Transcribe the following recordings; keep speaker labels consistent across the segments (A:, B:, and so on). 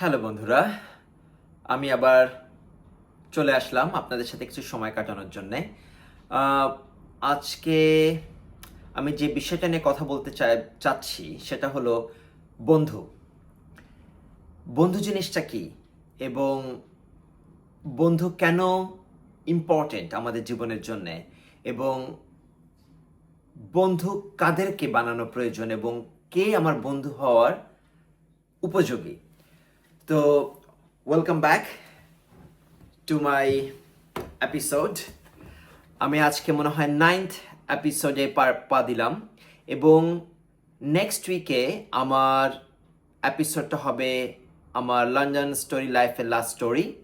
A: Hello বন্ধুরা, আমি আবার চলে আসলাম আপনাদের সাথে কিছু সময় কাটানোর জন্যে। আজকে আমি যে বিষয়টা নিয়ে কথা বলতে চাই, চাচ্ছি সেটা হলো বন্ধু। বন্ধু জিনিসটা কি এবং বন্ধু কেন ইম্পর্টেন্ট আমাদের জীবনের জন্যে এবং বন্ধু কাদেরকে বানানো প্রয়োজন এবং কে আমার বন্ধু হওয়ার উপযোগী? তো welcome back to my episode আমি আজকে মনে হয় নাইন্থ এপিসোডে পা দিলাম এবং নেক্সট উইকে আমার এপিসোডটা হবে আমার লন্ডন স্টোরি লাইফের লাস্ট স্টোরি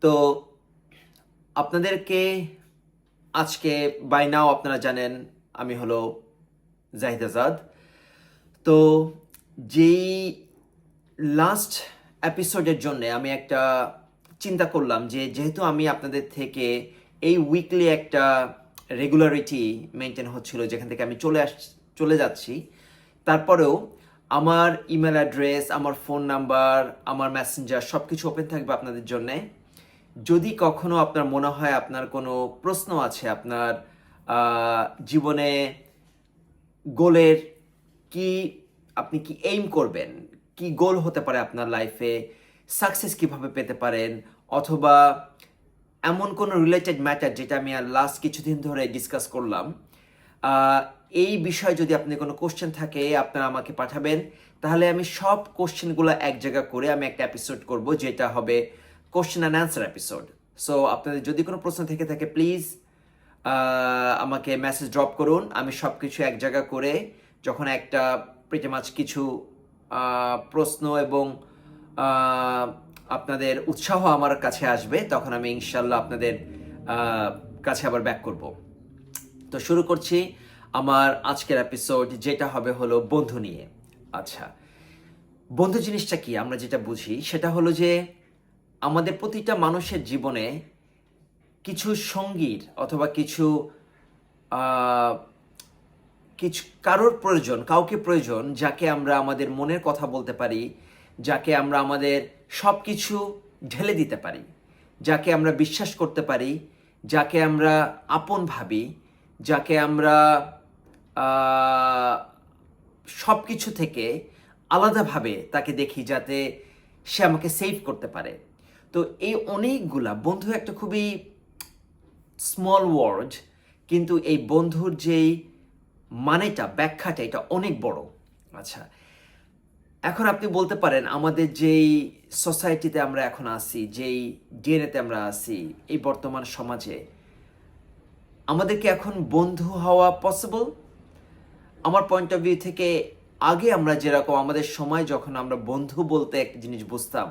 A: তো আপনাদেরকে আজকে বাই নাও আপনারা জানেন আমি হলো জাহিদ আজাদ। তো যেই লাস্ট এপিসোডের জন্য আমি একটা চিন্তা করলাম যে যেহেতু আমি আপনাদের থেকে এই উইকলি একটা রেগুলারিটি মেনটেন হচ্ছিল, যেখান থেকে আমি চলে আস, চলে যাচ্ছি, তারপরেও আমার ইমেল অ্যাড্রেস আমার ফোন নাম্বার আমার মেসেঞ্জার সব কিছু ওপেন থাকবে আপনাদের জন্যে। যদি কখনো আপনার মনে হয় আপনার কোনো প্রশ্ন আছে, আপনার জীবনে গোলের কি, আপনি কি এইম করবেন কি গোল হতে পারে আপনার লাইফে সাকসেস কীভাবে পেতে পারেন? অথবা এমন কোনো রিলেটেড ম্যাটার যেটা আমি আর লাস্ট কিছুদিন ধরে ডিসকাস করলাম এই বিষয়ে যদি আপনি কোনো কোশ্চেন থাকে, আপনারা আমাকে পাঠাবেন। তাহলে আমি সব কোশ্চেনগুলো এক জায়গা করে আমি একটা এপিসোড করব, যেটা হবে question and answer episode so আপনাদের যদি কোনো প্রশ্ন থেকে থাকে প্লিজ আমাকে মেসেজ ড্রপ করুন। আমি সব কিছু এক জায়গা করে, যখন একটা প্রিটি মাছ কিছু প্রশ্ন এবং আপনাদের উৎসাহ আমার কাছে আসবে, তখন আমি ইনশাল্লাহ আপনাদের কাছে আবার ব্যাক করব। তো শুরু করছি আমার আজকের এপিসোড যেটা হবে হলো বন্ধু নিয়ে। আচ্ছা বন্ধু জিনিসটা কি? আমরা যেটা বুঝি, সেটা হলো যে আমাদের প্রতিটা মানুষের জীবনে কিছু সঙ্গীর অথবা কিছু কিছু, কারোর প্রয়োজন, কাউকে প্রয়োজন, যাকে আমরা আমাদের মনের কথা বলতে পারি, যাকে আমরা আমাদের সব কিছু ঢেলে দিতে পারি, যাকে আমরা বিশ্বাস করতে পারি, যাকে আমরা আপন ভাবি, যাকে আমরা সব কিছু থেকে আলাদাভাবে তাকে দেখি যাতে সে আমাকে সেভ করতে পারে। তো এই অনেকগুলা, বন্ধু একটা খুবই স্মল ওয়ার্ড কিন্তু এই বন্ধুর যেই মানেটা, ব্যাখ্যাটা এটা অনেক বড়। আচ্ছা এখন আপনি বলতে পারেন আমাদের যেই সোসাইটিতে আমরা এখন আছি, যেই ডিএনএতে আমরা আছি, এই বর্তমান সমাজে, আমাদের কি এখন বন্ধু হওয়া পসিবল আমার পয়েন্ট অফ ভিউ থেকে আগে আমরা যেরকম আমাদের সময় যখন আমরা বন্ধু বলতে এক জিনিস বুঝতাম,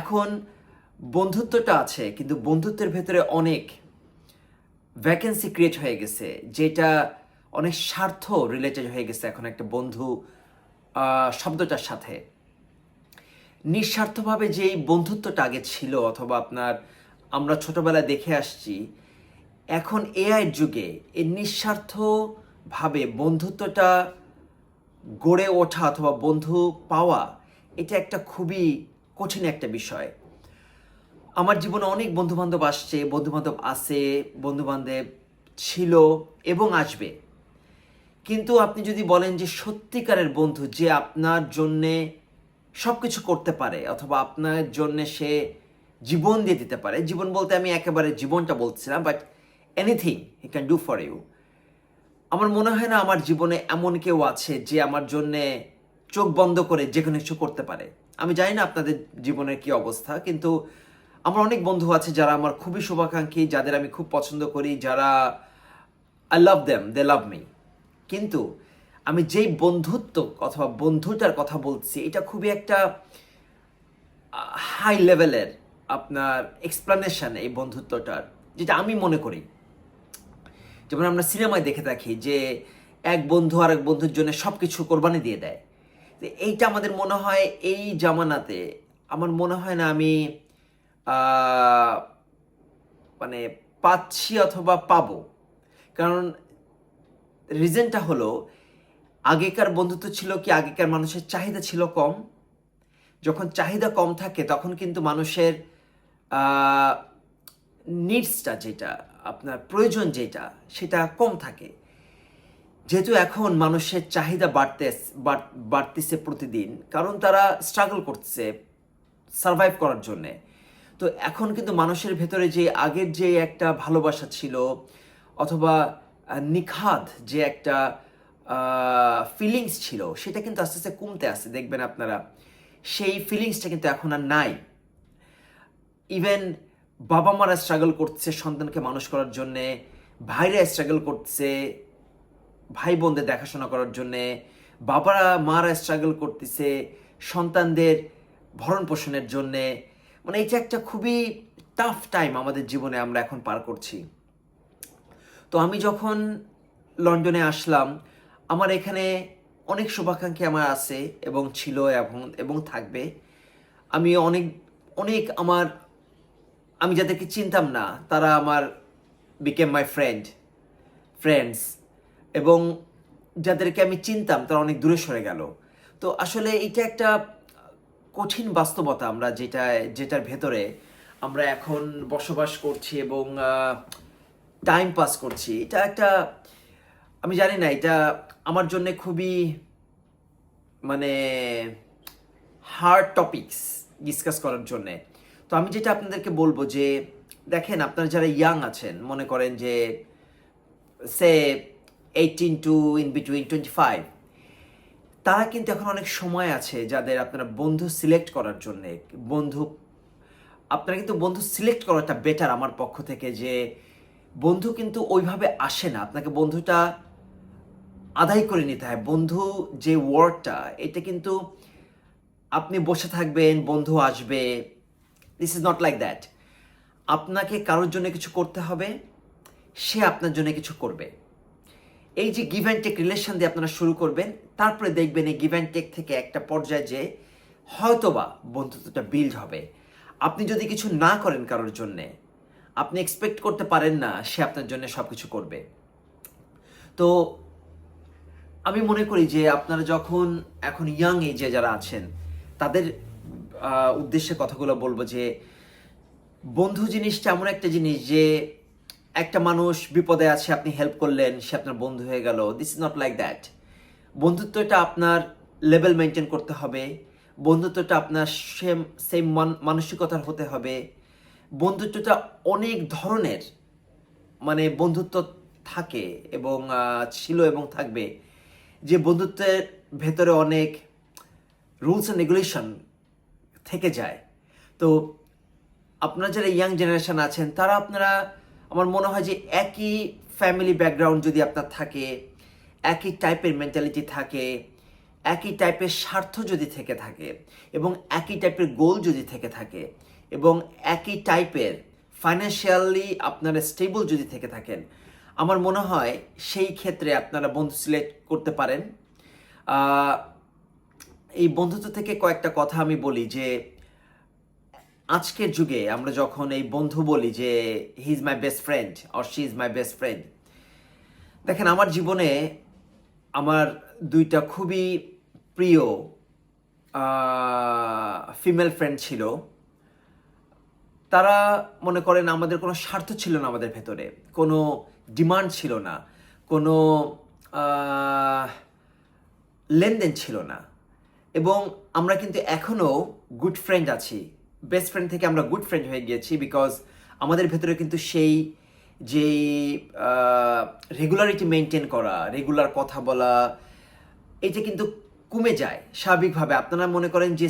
A: এখন বন্ধুত্বটা আছে, কিন্তু বন্ধুত্বের ভেতরে অনেক ভ্যাকেন্সি ক্রিয়েট হয়ে গেছে, যেটা অনেক স্বার্থ রিলেটেড হয়ে গেছে এখন একটা বন্ধু শব্দটার সাথে। নিঃস্বার্থভাবে যেই বন্ধুত্বটা আগে ছিল অথবা আপনার আমরা ছোটবেলায় দেখে আসছি, এখন এআইয়ের যুগে এই নিঃস্বার্থভাবে বন্ধুত্বটা গড়ে ওঠা অথবা বন্ধু পাওয়া, এটা একটা খুবই কঠিন একটা বিষয়। আমার জীবনে অনেক বন্ধু বান্ধব আসছে বন্ধু বান্ধব আসে বন্ধু বান্ধব ছিল এবং আসবে। কিন্তু আপনি যদি বলেন যে সত্যিকারের বন্ধু যে আপনার জন্যে সব কিছু করতে পারে অথবা আপনার জন্যে সে জীবন দিয়ে দিতে পারে, জীবন বলতে আমি একেবারে জীবনটা বলছিলাম but anything he can do for you আমার মনে হয় না আমার জীবনে এমন কেউ আছে যে আমার জন্যে চোখ বন্ধ করে যে কোনো কিছু করতে পারে। আমি জানি না আপনাদের জীবনের কি অবস্থা, কিন্তু আমার অনেক বন্ধু আছে যারা আমার খুবই শুভাকাঙ্ক্ষী, যাদের আমি খুব পছন্দ করি, যারা I love them they love me কিন্তু আমি যেই বন্ধুত্ব অথবা বন্ধুটার কথা বলছি, এটা খুবই একটা হাই লেভেলের আপনার এক্সপ্লানেশন এই বন্ধুত্বটার, যেটা আমি মনে করি। যেমন আমরা সিনেমায় দেখে থাকি যে এক বন্ধু আর এক বন্ধুর জন্য সব কিছু কোরবানি দিয়ে দেয়। এইটা আমাদের মনে হয় এই জামানাতে, আমার মনে হয় না আমি মানে পাচ্ছি অথবা পাবো। কারণ রিজনটা হলো, আগেকার বন্ধুত্ব ছিল কি, আগেকার মানুষের চাহিদা ছিল কম। যখন চাহিদা কম থাকে, তখন কিন্তু মানুষের নিডসটা যেটা, আপনার প্রয়োজন যেটা, সেটা কম থাকে। যেহেতু এখন মানুষের চাহিদা বাড়তে, বাড়- বাড়তেছে প্রতিদিন, কারণ তারা স্ট্রাগল করছে সার্ভাইভ করার জন্যে। তো এখন কিন্তু মানুষের ভেতরে যে আগের যে একটা ভালোবাসা ছিল, অথবা নিখাদ যে একটা ফিলিংস ছিল, সেটা কিন্তু আস্তে আস্তে কমতে আসছে, দেখবেন আপনারা। সেই ফিলিংসটা কিন্তু এখন আর নাই। ইভেন বাবা মারা স্ট্রাগল করছে সন্তানকে মানুষ করার জন্যে, ভাইরা স্ট্রাগল করছে ভাই বোনদের দেখাশোনা করার জন্যে বাবারা মারা স্ট্রাগল করতেছে সন্তানদের ভরণ পোষণের জন্যে। মানে এটা একটা খুবই টাফ টাইম আমাদের জীবনে আমরা এখন পার করছি। তো আমি যখন লন্ডনে আসলাম, আমার এখানে অনেক শুভাকাঙ্ক্ষী আমার আছে এবং ছিল এবং এবং থাকবে। আমি অনেক অনেক আমার, আমি যাদেরকে চিনতাম না, তারা আমার বিকেম মাই ফ্রেন্ড ফ্রেন্ডস এবং যাদেরকে আমি চিনতাম, তারা অনেক দূরে সরে গেল। তো আসলে এটা একটা কঠিন বাস্তবতা আমরা যেটা যেটার ভেতরে আমরা এখন বসবাস করছি এবং টাইম পাস করছি। এটা একটা, আমি জানি না, এটা আমার জন্য খুবই মানে হার্ড টপিকস ডিসকাস করার জন্যে। তো আমি যেটা আপনাদেরকে বলব যে, দেখেন, আপনারা যারা ইয়াং আছেন, মনে করেন যে, সে eighteen to in between twenty five তারা কিন্তু এখন অনেক সময় আছে যাদের আপনারা বন্ধু সিলেক্ট করার জন্যে। বন্ধু, আপনারা কিন্তু বন্ধু সিলেক্ট করাটা বেটার আমার পক্ষ থেকে যে বন্ধু কিন্তু ওইভাবে আসে না। আপনাকে বন্ধুটা আদায় করে নিতে হয়। বন্ধু যে ওয়ার্ডটা এটা কিন্তু আপনি বসে থাকবেন, বন্ধু আসবে। This is not like that আপনাকে কারোর জন্য কিছু করতে হবে, সে আপনার জন্য কিছু করবে। এই যে গিভ অ্যান্ড টেক রিলেশন দিয়ে আপনারা শুরু করবেন, তারপরে দেখবেন এই গিভ অ্যান্ড টেক থেকে একটা পর্যায়ে যে হয়তোবা বন্ধুত্বটা বিল্ড হবে। আপনি যদি কিছু না করেন কারোর জন্যে আপনি এক্সপেক্ট করতে পারেন না সে আপনার জন্য সব কিছু করবে। তো আমি মনে করি যে আপনারা যখন এখন ইয়াং এজে যারা আছেন, তাদের উদ্দেশ্যে কথাগুলো বলব যে বন্ধু জিনিসটা এমন একটা জিনিস যে একটা মানুষ বিপদে আছে, আপনি হেল্প করলেন, সে আপনার বন্ধু হয়ে গেল। This is not like that বন্ধুত্বটা আপনার লেভেল মেনটেন করতে হবে। বন্ধুত্বটা আপনার সেম সেম মানসিকতার হতে হবে। বন্ধুত্বটা অনেক ধরনের মানে বন্ধুত্ব থাকে এবং ছিল এবং থাকবে। যে বন্ধুত্বের ভেতরে অনেক রুলস অ্যান্ড রেগুলেশন থেকে যায়। তো আপনারা যারা ইয়াং জেনারেশন আছেন, তারা আপনারা, আমার মনে হয় যে একই ফ্যামিলি ব্যাকগ্রাউন্ড যদি আপনার থাকে, একই টাইপের মেন্টালিটি থাকে, একই টাইপের স্বার্থ যদি থেকে থাকে এবং একই টাইপের গোল যদি থেকে থাকে এবং একই টাইপের ফাইন্যান্সিয়ালি আপনারা স্টেবল যদি থেকে থাকেন, আমার মনে হয় সেই ক্ষেত্রে আপনারা বন্ধু সিলেক্ট করতে পারেন। এই বন্ধুত্ব থেকে কয়েকটা কথা আমি বলি যে, আজকের যুগে আমরা যখন এই বন্ধু বলি যে he is my best friend or she is my best friend দেখেন আমার জীবনে আমার দুইটা খুবই প্রিয় ফিমেল ফ্রেন্ড ছিল। তারা মনে করেন আমাদের কোনো স্বার্থ ছিল না আমাদের ভেতরে, কোনো ডিমান্ড ছিল না, কোনো লেনদেন ছিল না। এবং আমরা কিন্তু এখনও গুড ফ্রেন্ড আছি বেস্ট ফ্রেন্ড থেকে আমরা গুড ফ্রেন্ড হয়ে গিয়েছি বিকজ আমাদের ভেতরে কিন্তু সেই যে রেগুলারিটি মেনটেন করা রেগুলার কথা বলা, এটা কিন্তু কমে যায় স্বাভাবিকভাবে। আপনারা মনে করেন যে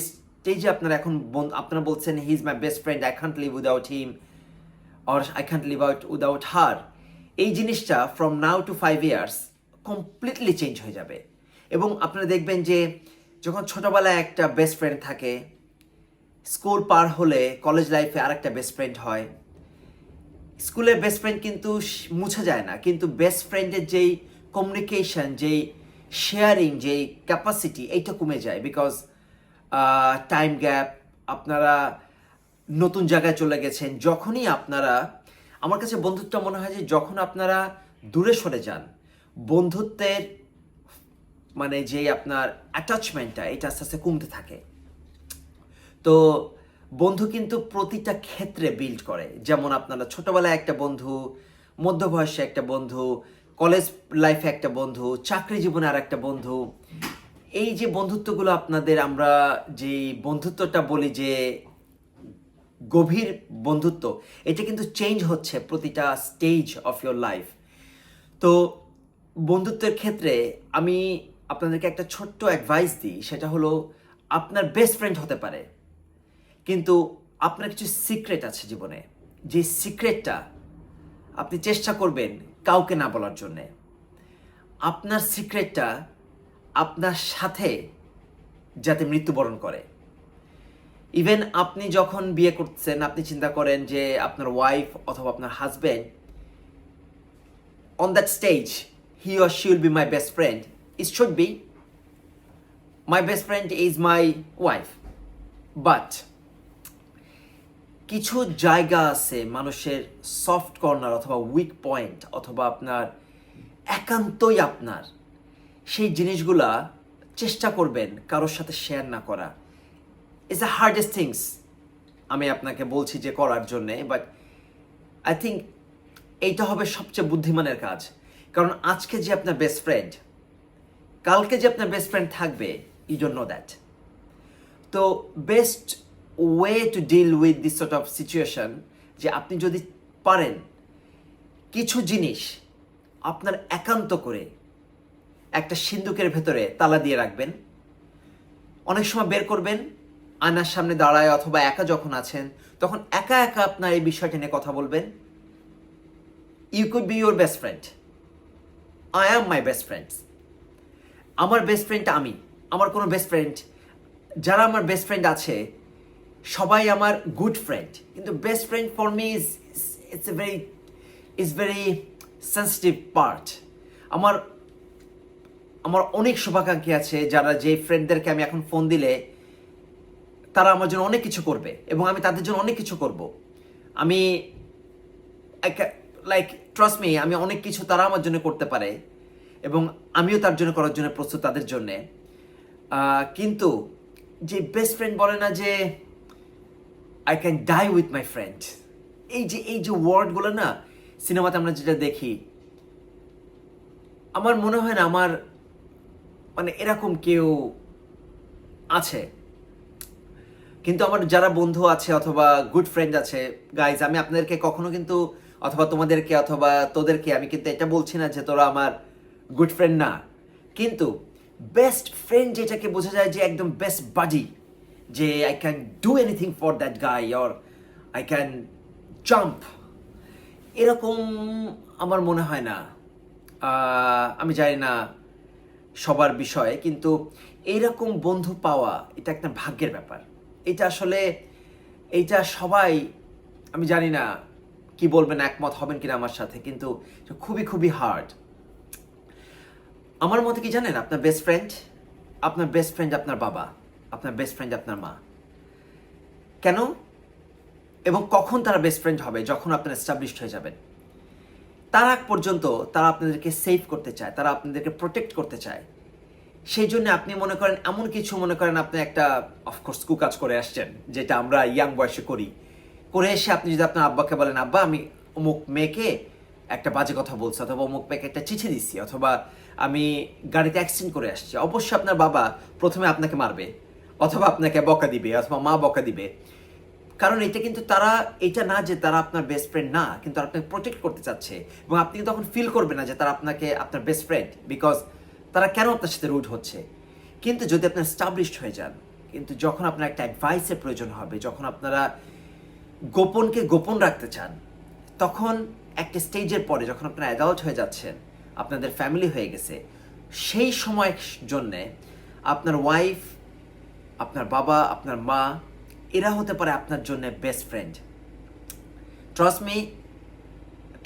A: স্টেজে আপনারা এখন আপনারা বলছেন he is my best friend I can't live without him or I can't live out without her এই জিনিসটা from now to five years completely change হয়ে যাবে। এবং আপনারা দেখবেন যে, যখন ছোটবেলায় একটা বেস্ট ফ্রেন্ড থাকে স্কুল পার হলে কলেজ লাইফে আরেকটা বেস্ট ফ্রেন্ড হয়। স্কুলের বেস্ট ফ্রেন্ড কিন্তু মুছে যায় না, কিন্তু বেস্ট ফ্রেন্ডের যেই কমিউনিকেশন যেই শেয়ারিং যেই ক্যাপাসিটি এইটা কমে যায় বিকজ টাইম গ্যাপ আপনারা নতুন জায়গায় চলে গেছেন, যখনই আপনারা, আমার কাছে বন্ধুত্ব মনে হয় যে যখন আপনারা দূরে সরে যান, বন্ধুত্বের মানে যে আপনার অ্যাটাচমেন্টটা এটা আস্তে আস্তে কমতে থাকে। তো বন্ধু কিন্তু প্রতিটা ক্ষেত্রে বিল্ড করে। যেমন আপনারা ছোটবেলায় একটা বন্ধু মধ্য বয়সে একটা বন্ধু কলেজ লাইফে একটা বন্ধু, চাকরি জীবনে আর একটা বন্ধু এই যে বন্ধুত্বগুলো আপনাদের, আমরা যে বন্ধুত্বটা বলি যে গভীর বন্ধুত্ব, এটা কিন্তু চেঞ্জ হচ্ছে প্রতিটা স্টেজ অফ ইয়োর লাইফ তো বন্ধুত্বের ক্ষেত্রে আমি আপনাদেরকে একটা ছোট্ট অ্যাডভাইস দিই, সেটা হলো আপনার বেস্ট ফ্রেন্ড হতে পারে, কিন্তু আপনার কিছু সিক্রেট আছে জীবনে। যে সিক্রেটটা আপনি চেষ্টা করবেন কাউকে না বলার জন্যে। আপনার সিক্রেটটা আপনার সাথে যাতে মৃত্যুবরণ করে ইভেন আপনি যখন বিয়ে করছেন আপনি চিন্তা করেন যে আপনার ওয়াইফ অথবা আপনার husband on that stage, he or she will be my best friend. It should be. My best friend is my wife. But কিছু জায়গা আছে মানুষের সফট কর্নার অথবা উইক পয়েন্ট অথবা আপনার একান্তই আপনার সেই জিনিসগুলা চেষ্টা করবেন কারোর সাথে শেয়ার না করা। ইজ দ্য হার্ডেস্ট থিংস আমি আপনাকে বলছি যে করার জন্যে বাট আই থিঙ্ক এইটা হবে সবচেয়ে বুদ্ধিমানের কাজ। কারণ আজকে যে আপনার বেস্ট ফ্রেন্ড কালকে যে আপনার বেস্ট ফ্রেন্ড থাকবে ইউ ডোন্ট নো দ্যাট তো best way to deal with this sort of situation যে আপনি যদি পারেন কিছু জিনিস আপনার একান্ত করে একটা সিন্ধুকের ভেতরে তালা দিয়ে রাখবেন। অনেক সময় বের করবেন, আয়নার সামনে দাঁড়ায় অথবা একা যখন আছেন, তখন একা একা আপনার এই বিষয়টা নিয়ে কথা বলবেন। You could be your best friend I am my best friends আমার বেস্ট ফ্রেন্ড আমি। আমার কোনো বেস্ট ফ্রেন্ড যারা আমার বেস্ট ফ্রেন্ড আছে, সবাই আমার গুড ফ্রেন্ড কিন্তু best friend for me is it's a very is very sensitive part আমার আমার অনেক শুভাকাঙ্ক্ষী আছে যারা যে ফ্রেন্ডদেরকে আমি এখন ফোন দিলে, তারা আমার জন্য অনেক কিছু করবে এবং আমি তাদের জন্য অনেক কিছু করব। আমি লাইক ট্রাস্ট মি আমি অনেক কিছু তারা আমার জন্য করতে পারে এবং আমিও তার জন্য করার জন্য প্রস্তুত তাদের জন্যে। কিন্তু যে বেস্ট ফ্রেন্ড বলে না যে I can die with my friend এই যে এই যে ওয়ার্ডগুলো না, সিনেমাতে আমরা যেটা দেখি, আমার মনে হয় না, আমার মানে এরকম কেউ আছে। কিন্তু আমার যারা বন্ধু আছে অথবা গুড ফ্রেন্ড আছে গাইজ আমি আপনাদেরকে কখনো কিন্তু অথবা তোমাদেরকে অথবা তোদেরকে আমি কিন্তু এটা বলছি না যে তোরা আমার গুড ফ্রেন্ড না। কিন্তু বেস্ট ফ্রেন্ড যেটাকে বোঝা যায় যে একদম বেস্ট বাডি যে I can do anything for that guy or I can jump এরকম আমার মনে হয় না। আমি জানি না। সবার বিষয়ে, কিন্তু এইরকম বন্ধু পাওয়া এটা একটা ভাগ্যের ব্যাপার। এটা আসলে, এইটা সবাই, আমি জানি না কি বলবেন, একমত হবেন কিনা আমার সাথে, কিন্তু খুবই খুবই হার্ড আমার মতে কি জানেন, আপনার বেস্ট ফ্রেন্ড আপনার বেস্ট ফ্রেন্ড আপনার বাবা, আপনার বেস্ট ফ্রেন্ড আপনার মা। কেন? এবং কখন তারা বেস্ট ফ্রেন্ড হবে? যখন আপনারা এস্টাবলিশড হয়ে যাবেন। তার আগ পর্যন্ত তারা আপনাদেরকে সেভ করতে চায়, তারা আপনাদেরকে প্রোটেক্ট করতে চায়। সেই জন্য আপনি মনে করেন এমন কিছু মনে করেন আপনি একটা অফকোর্স কুকাজ করে আসছেন, যেটা আমরা ইয়াং বয়সে করি। করে এসে আপনি যদি আপনার আব্বাকে বলেন, আব্বা, আমি অমুক মেয়েকে একটা বাজে কথা বলছি, অথবা অমুক মেয়েকে একটা চিঠি দিচ্ছি, অথবা আমি গাড়িতে অ্যাক্সিডেন্ট করে আসছি। অবশ্যই আপনার বাবা প্রথমে আপনাকে মারবে, অথবা আপনাকে বকা দিবে, অথবা মা বকা দিবে। কারণ এটা কিন্তু তারা, এটা না যে তারা আপনার বেস্ট ফ্রেন্ড না, কিন্তু আপনাকে প্রোটেক্ট করতে চাচ্ছে। এবং আপনি তখন ফিল করবেন না যে তারা আপনাকে, আপনার বেস্ট ফ্রেন্ড বিকজ তারা কেন আপনার সাথে রুড হচ্ছে? কিন্তু যদি আপনার স্টাবলিশড হয়ে যান, কিন্তু যখন আপনার একটা অ্যাডভাইসের প্রয়োজন হবে, যখন আপনারা গোপনকে গোপন রাখতে চান, তখন একটা স্টেজের পরে যখন আপনারা অ্যাডাল্ট হয়ে যাচ্ছেন, আপনাদের ফ্যামিলি হয়ে গেছে, সেই সময়ের জন্যে আপনার ওয়াইফ আপনার বাবা, আপনার মা এরা হতে পারে আপনার জন্য best friend trust me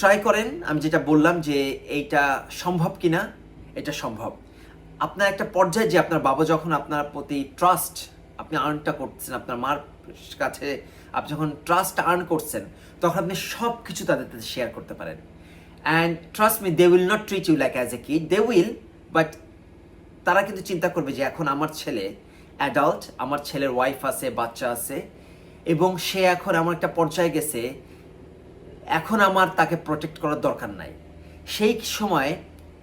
A: try করেন, আমি যেটা বললাম যে এইটা সম্ভব কিনা, এটা সম্ভব। আপনার একটা পর্যায়ে যে আপনার বাবা যখন আপনার প্রতি ট্রাস্ট আপনি আর্নটা করছেন, আপনার মার কাছে আপনি যখন ট্রাস্ট আর্ন করছেন, তখন আপনি সব কিছু তাদের সাথে শেয়ার করতে পারেন। And trust me they will not treat you like as a kid they will but তারা কিন্তু চিন্তা করবে যে এখন আমার ছেলে অ্যাডাল্ট আমার ছেলের ওয়াইফ আছে, বাচ্চা আছে, এবং সে এখন এমন একটা পর্যায়ে গেছে, এখন আমার তাকে প্রোটেক্ট করার দরকার নাই। সেই সময়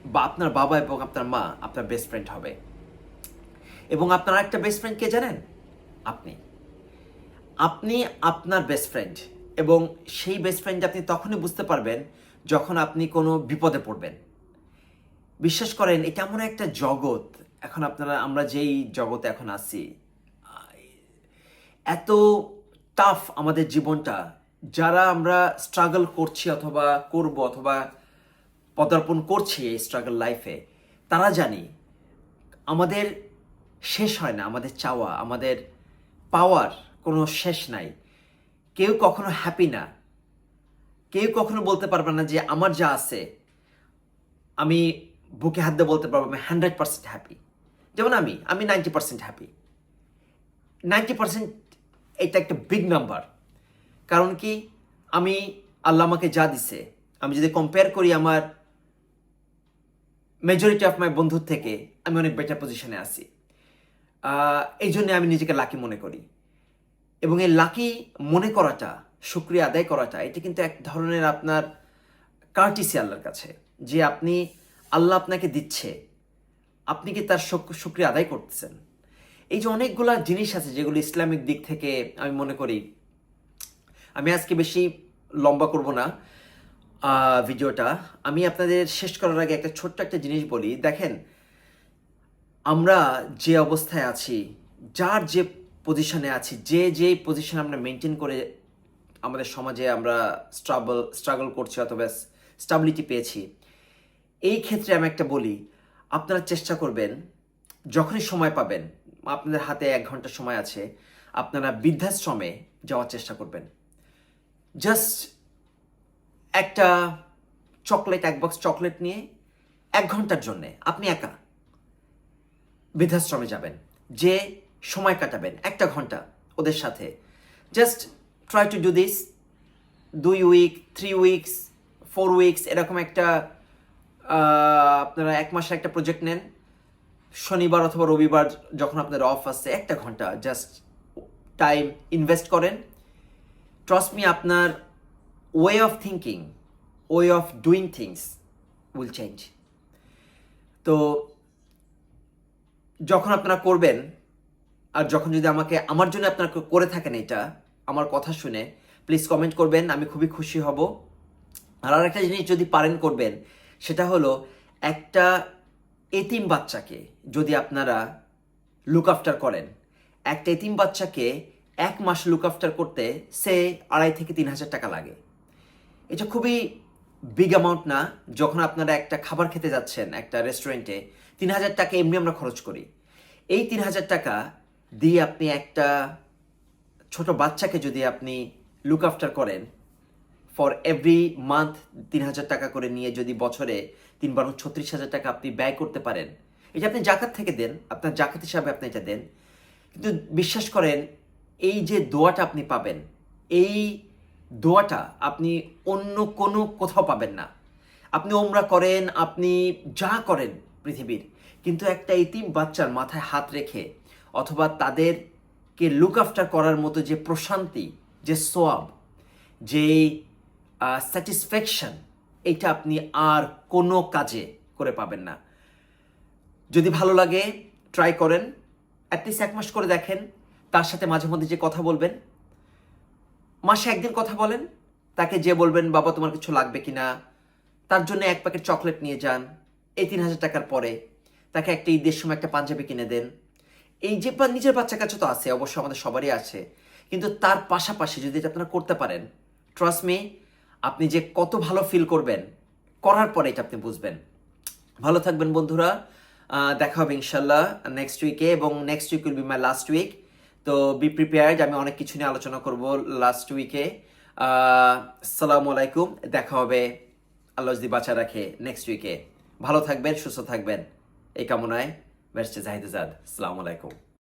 A: বা আপনার বাবা এবং আপনার মা আপনার বেস্ট ফ্রেন্ড হবে। এবং আপনার একটা বেস্ট ফ্রেন্ড কে জানেন? আপনি। আপনি আপনার বেস্ট ফ্রেন্ড এবং সেই বেস্ট ফ্রেন্ড আপনি তখনই বুঝতে পারবেন যখন আপনি কোনো বিপদে পড়বেন। বিশ্বাস করেন, এটা এমন একটা জগৎ এখন আপনারা, আমরা যেই জগতে এখন আছি এত টাফ আমাদের জীবনটা, যারা আমরা স্ট্রাগল করছি অথবা করব অথবা পদার্পণ করছি এই স্ট্রাগল লাইফে তারা জানি আমাদের শেষ হয় না, আমাদের চাওয়া, আমাদের পাওয়ার কোনো শেষ নাই। কেউ কখনো হ্যাপি না। কেউ কখনো বলতে পারবে না যে আমার যা আছে, আমি বুকে হাত দিয়ে বলতে পারব আমি হান্ড্রেড পার্সেন্ট হ্যাপি যেমন আমি আমি ninety percent happy ninety percent এটা একটা বিগ নাম্বার কারণ কি? আমি আল্লাহ আমাকে যা দিছে, আমি যদি কম্পেয়ার করি আমার মেজরিটি অফ মাই বন্ধুর থেকে, আমি অনেক বেটার পজিশনে আছি। এই জন্য আমি নিজেকে লাকি মনে করি। এবং এই লাকি মনে করাটা, শুক্রিয়া আদায় করাটা, এটা কিন্তু এক ধরনের আপনার কার্টিসি আল্লাহর কাছে। যে আপনি আল্লাহ আপনাকে দিচ্ছে আপনি কি তার শুক্রিয়া আদায় করতেছেন? এই যে অনেকগুলা জিনিস আছে যেগুলো ইসলামিক দিক থেকে আমি মনে করি, আমি আজকে বেশি লম্বা করব না ভিডিওটা। আমি আপনাদের শেষ করার আগে একটা ছোট্ট একটা জিনিস বলি। দেখেন, আমরা যে অবস্থায় আছি, যার যে পজিশনে আছি, যে যে পজিশন আমরা মেনটেন করে আমাদের সমাজে আমরা স্ট্রাগল স্ট্রাগল করছি অথবা স্টাবিলিটি পেয়েছি, এই ক্ষেত্রে আমি একটা বলি আপনারা চেষ্টা করবেন, যখনই সময় পাবেন, আপনাদের হাতে এক ঘণ্টা সময় আছে, আপনারা বৃদ্ধাশ্রমে যাওয়ার চেষ্টা করবেন। জাস্ট একটা চকলেট এক বক্স চকলেট নিয়ে এক ঘণ্টার জন্যে, আপনি একা বৃদ্ধাশ্রমে যাবেন, যে সময় কাটাবেন, একটা ঘণ্টা ওদের সাথে। Just try to do this দুই week three weeks four weeks এরকম একটা আপনারা এক মাসের একটা প্রজেক্ট নেন। শনিবার অথবা রবিবার যখন আপনার অফ আসছে একটা ঘণ্টা জাস্ট টাইম ইনভেস্ট করেন। ট্রাস্ট মি আপনার way of thinking way of doing things will change তো যখন আপনারা করবেন, আর যখন যদি আমাকে, আমার জন্য আপনারা করে থাকেন এটা, আমার কথা শুনে প্লিজ কমেন্ট করবেন, আমি খুবই খুশি হব। আর আরেকটা জিনিস যদি পারেন করবেন সেটা হলো একটা এতিম বাচ্চাকে যদি আপনারা লুক আফটার করেন, একটা এতিম বাচ্চাকে এক মাস লুক আফটার করতে সে আড়াই থেকে তিন হাজার টাকা লাগে। এটা খুবই বিগ অ্যামাউন্ট না, যখন আপনারা একটা খাবার খেতে যাচ্ছেন একটা রেস্টুরেন্টে তিন হাজার টাকা এমনি আমরা খরচ করি। এই তিন হাজার টাকা দিয়ে আপনি একটা ছোট বাচ্চাকে যদি আপনি লুক আফটার করেন ফর এভরি মান্থ তিন হাজার টাকা করে নিয়ে যদি বছরে তিন বারো ছত্রিশ হাজার টাকা আপনি ব্যয় করতে পারেন, এটা আপনি জাকাত থেকে দেন, আপনার জাকাত হিসাবে আপনি এটা দেন। কিন্তু বিশ্বাস করেন, এই যে দোয়াটা আপনি পাবেন, এই দোয়াটা আপনি অন্য কোনো কোথাও পাবেন না। আপনি ওমরা করেন, আপনি যা করেন পৃথিবীর, কিন্তু একটা ইতিম বাচ্চার মাথায় হাত রেখে অথবা তাদেরকে লুক আফটার করার মতো যে প্রশান্তি, যে সোয়াব যে স্যাটিসফ্যাকশন এটা আপনি আর কোনো কাজে করে পাবেন না। যদি ভালো লাগে ট্রাই করেন অ্যাটলিস্ট এক মাস করে দেখেন, তার সাথে মাঝে মধ্যে যে কথা বলবেন, মাসে একদিন কথা বলেন, তাকে যে বলবেন, বাবা, তোমার কিছু লাগবে কি না তার জন্য এক প্যাকেট চকলেট নিয়ে যান, এই তিন হাজার টাকার পরে তাকে একটা ঈদের সময় একটা পাঞ্জাবি কিনে দেন। এই যে নিজের বাচ্চা কাছে তো আছে, অবশ্য আমাদের সবারই আছে। কিন্তু তার পাশাপাশি যদি এটা আপনারা করতে পারেন ট্রাস্ট মি আপনি যে কত ভালো ফিল করবেন, করার পরে এটা আপনি বুঝবেন। ভালো থাকবেন বন্ধুরা। দেখা হবে ইনশাল্লাহ নেক্সট উইকে এবং next week will be my last week তো বি প্রিপেয়ার্ড আমি অনেক কিছু নিয়ে আলোচনা করব লাস্ট উইকে সালাম আলাইকুম, দেখা হবে। আল্লাহ যদি বাঁচা রাখে নেক্সট উইকে ভালো থাকবেন, সুস্থ থাকবেন। এই কামনায় ব্যারিস্টার জাহিদ আজাদ আসসালামু আলাইকুম।